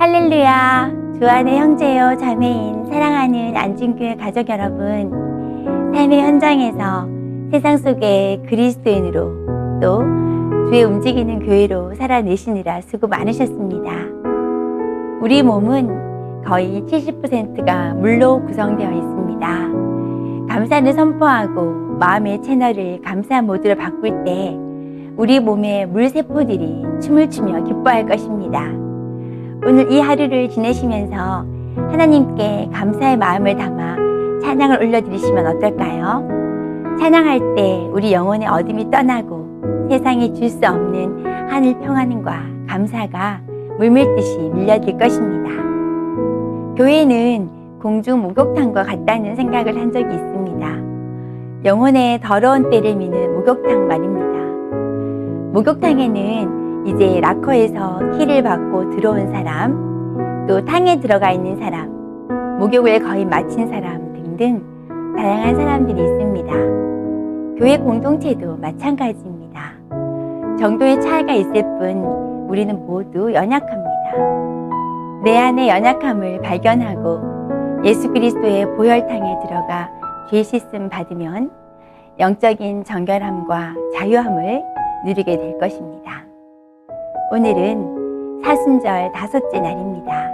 할렐루야! 주안의 형제요, 자매인, 사랑하는 안진교회 가족 여러분. 삶의 현장에서 세상 속에 그리스도인으로 또 주의 움직이는 교회로 살아내시느라 수고 많으셨습니다. 우리 몸은 거의 70%가 물로 구성되어 있습니다. 감사를 선포하고 마음의 채널을 감사 모드로 바꿀 때 우리 몸의 물세포들이 춤을 추며 기뻐할 것입니다. 오늘 이 하루를 지내시면서 하나님께 감사의 마음을 담아 찬양을 올려드리시면 어떨까요? 찬양할 때 우리 영혼의 어둠이 떠나고 세상에 줄 수 없는 하늘 평안과 감사가 물밀듯이 밀려들 것입니다. 교회는 공중 목욕탕과 같다는 생각을 한 적이 있습니다. 영혼의 더러운 때를 미는 목욕탕 말입니다. 목욕탕에는 이제 락커에서 키를 받고 들어온 사람, 또 탕에 들어가 있는 사람, 목욕을 거의 마친 사람 등등 다양한 사람들이 있습니다. 교회 공동체도 마찬가지입니다. 정도의 차이가 있을 뿐 우리는 모두 연약합니다. 내 안의 연약함을 발견하고 예수 그리스도의 보혈탕에 들어가 죄 씻음 받으면 영적인 정결함과 자유함을 누리게 될 것입니다. 오늘은 사순절 다섯째 날입니다.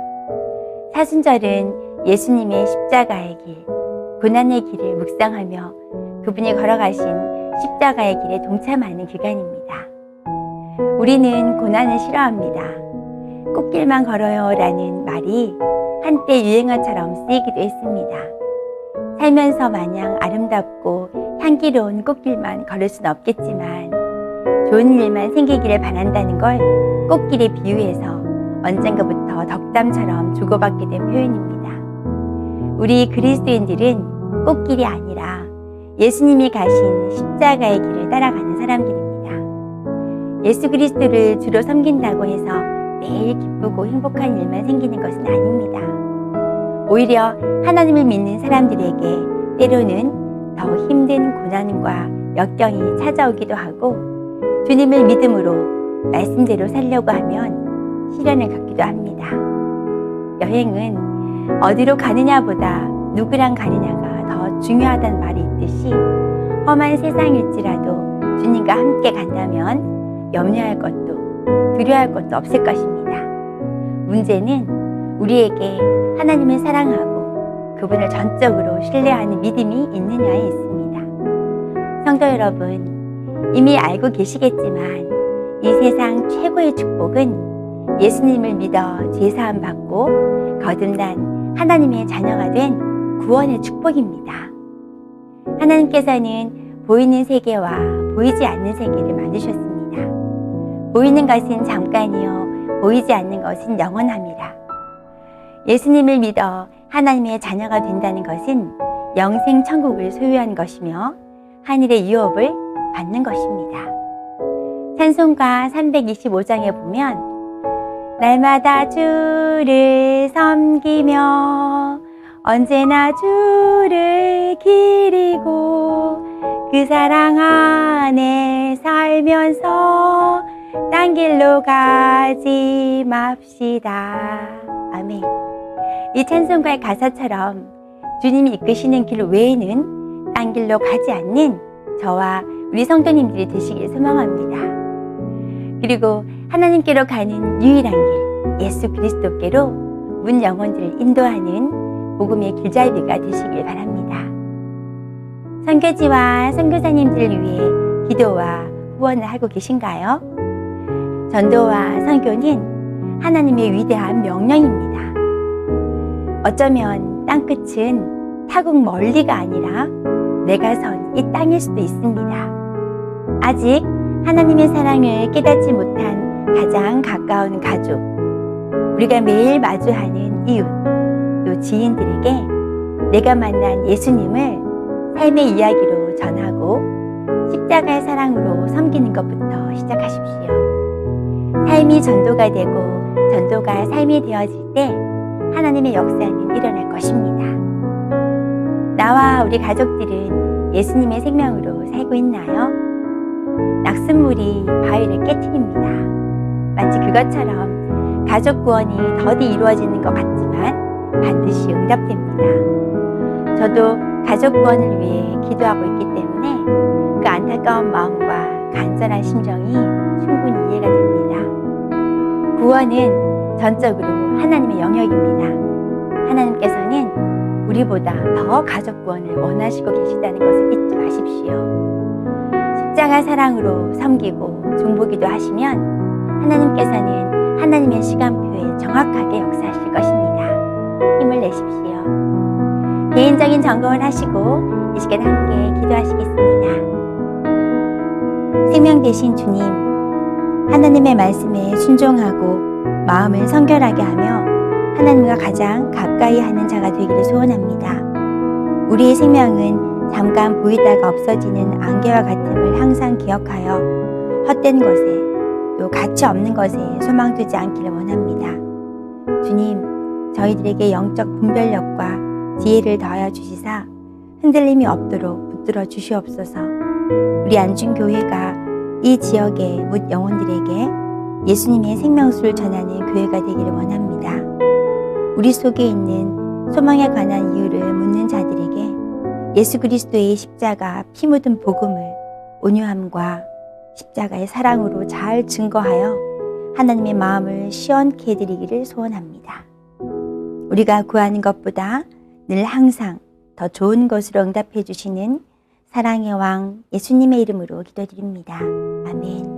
사순절은 예수님의 십자가의 길, 고난의 길을 묵상하며 그분이 걸어가신 십자가의 길에 동참하는 기간입니다. 우리는 고난을 싫어합니다. 꽃길만 걸어요 라는 말이 한때 유행어처럼 쓰이기도 했습니다. 살면서 마냥 아름답고 향기로운 꽃길만 걸을 수는 없겠지만 좋은 일만 생기기를 바란다는 걸 꽃길에 비유해서 언젠가부터 덕담처럼 주고받게 된 표현입니다. 우리 그리스도인들은 꽃길이 아니라 예수님이 가신 십자가의 길을 따라가는 사람들입니다. 예수 그리스도를 주로 섬긴다고 해서 매일 기쁘고 행복한 일만 생기는 것은 아닙니다. 오히려 하나님을 믿는 사람들에게 때로는 더 힘든 고난과 역경이 찾아오기도 하고 주님을 믿음으로 말씀대로 살려고 하면 시련을 겪기도 합니다. 여행은 어디로 가느냐보다 누구랑 가느냐가 더 중요하다는 말이 있듯이 험한 세상일지라도 주님과 함께 간다면 염려할 것도 두려워할 것도 없을 것입니다. 문제는 우리에게 하나님을 사랑하고 그분을 전적으로 신뢰하는 믿음이 있느냐에 있습니다. 성도 여러분, 이미 알고 계시겠지만 이 세상 최고의 축복은 예수님을 믿어 죄사함 받고 거듭난 하나님의 자녀가 된 구원의 축복입니다. 하나님께서는 보이는 세계와 보이지 않는 세계를 만드셨습니다. 보이는 것은 잠깐이요, 보이지 않는 것은 영원합니다. 예수님을 믿어 하나님의 자녀가 된다는 것은 영생 천국을 소유한 것이며 하늘의 유업을 받는 것입니다. 찬송가 325장에 보면 날마다 주를 섬기며 언제나 주를 기리고 그 사랑 안에 살면서 딴 길로 가지 맙시다. 아멘. 이 찬송가의 가사처럼 주님이 이끄시는 길 외에는 딴 길로 가지 않는 저와 우리 성도님들이 되시길 소망합니다. 그리고 하나님께로 가는 유일한 길, 예수 그리스도께로 문 영혼들을 인도하는 복음의 길잡이가 되시길 바랍니다. 선교지와 선교사님들을 위해 기도와 후원을 하고 계신가요? 전도와 선교는 하나님의 위대한 명령입니다. 어쩌면 땅끝은 타국 멀리가 아니라 내가 선 이 땅일 수도 있습니다. 아직 하나님의 사랑을 깨닫지 못한 가장 가까운 가족, 우리가 매일 마주하는 이웃, 또 지인들에게 내가 만난 예수님을 삶의 이야기로 전하고 십자가의 사랑으로 섬기는 것부터 시작하십시오. 삶이 전도가 되고 전도가 삶이 되어질 때 하나님의 역사는 일어날 것입니다. 나와 우리 가족들은 예수님의 생명으로 살고 있나요? 낙숫물이 바위를 깨뜨립니다. 마치 그것처럼 가족 구원이 더디 이루어지는 것 같지만 반드시 응답됩니다. 저도 가족 구원을 위해 기도하고 있기 때문에 그 안타까운 마음과 간절한 심정이 충분히 이해가 됩니다. 구원은 전적으로 하나님의 영역입니다. 하나님께서는 우리보다 더 가족 구원을 원하시고 계시다는 것을 잊지 마십시오. 십자가 사랑으로 섬기고 중보기도 하시면 하나님께서는 하나님의 시간표에 정확하게 역사하실 것입니다. 힘을 내십시오. 개인적인 점검을 하시고 이 시간 함께 기도하시겠습니다. 생명 되신 주님, 하나님의 말씀에 순종하고 마음을 성결하게 하며 하나님과 가장 가까이 하는 자가 되기를 소원합니다. 우리의 생명은 잠깐 보이다가 없어지는 안개와 같음을 항상 기억하여 헛된 것에 또 가치 없는 것에 소망 두지 않기를 원합니다. 주님, 저희들에게 영적 분별력과 지혜를 더하여 주시사 흔들림이 없도록 붙들어 주시옵소서. 우리 안중교회가 이 지역의 묻 영혼들에게 예수님의 생명수를 전하는 교회가 되기를 원합니다. 우리 속에 있는 소망에 관한 이유를 묻는 자들에게 예수 그리스도의 십자가 피 묻은 복음을 온유함과 십자가의 사랑으로 잘 증거하여 하나님의 마음을 시원케 해드리기를 소원합니다. 우리가 구하는 것보다 늘 항상 더 좋은 것으로 응답해 주시는 사랑의 왕 예수님의 이름으로 기도드립니다. 아멘.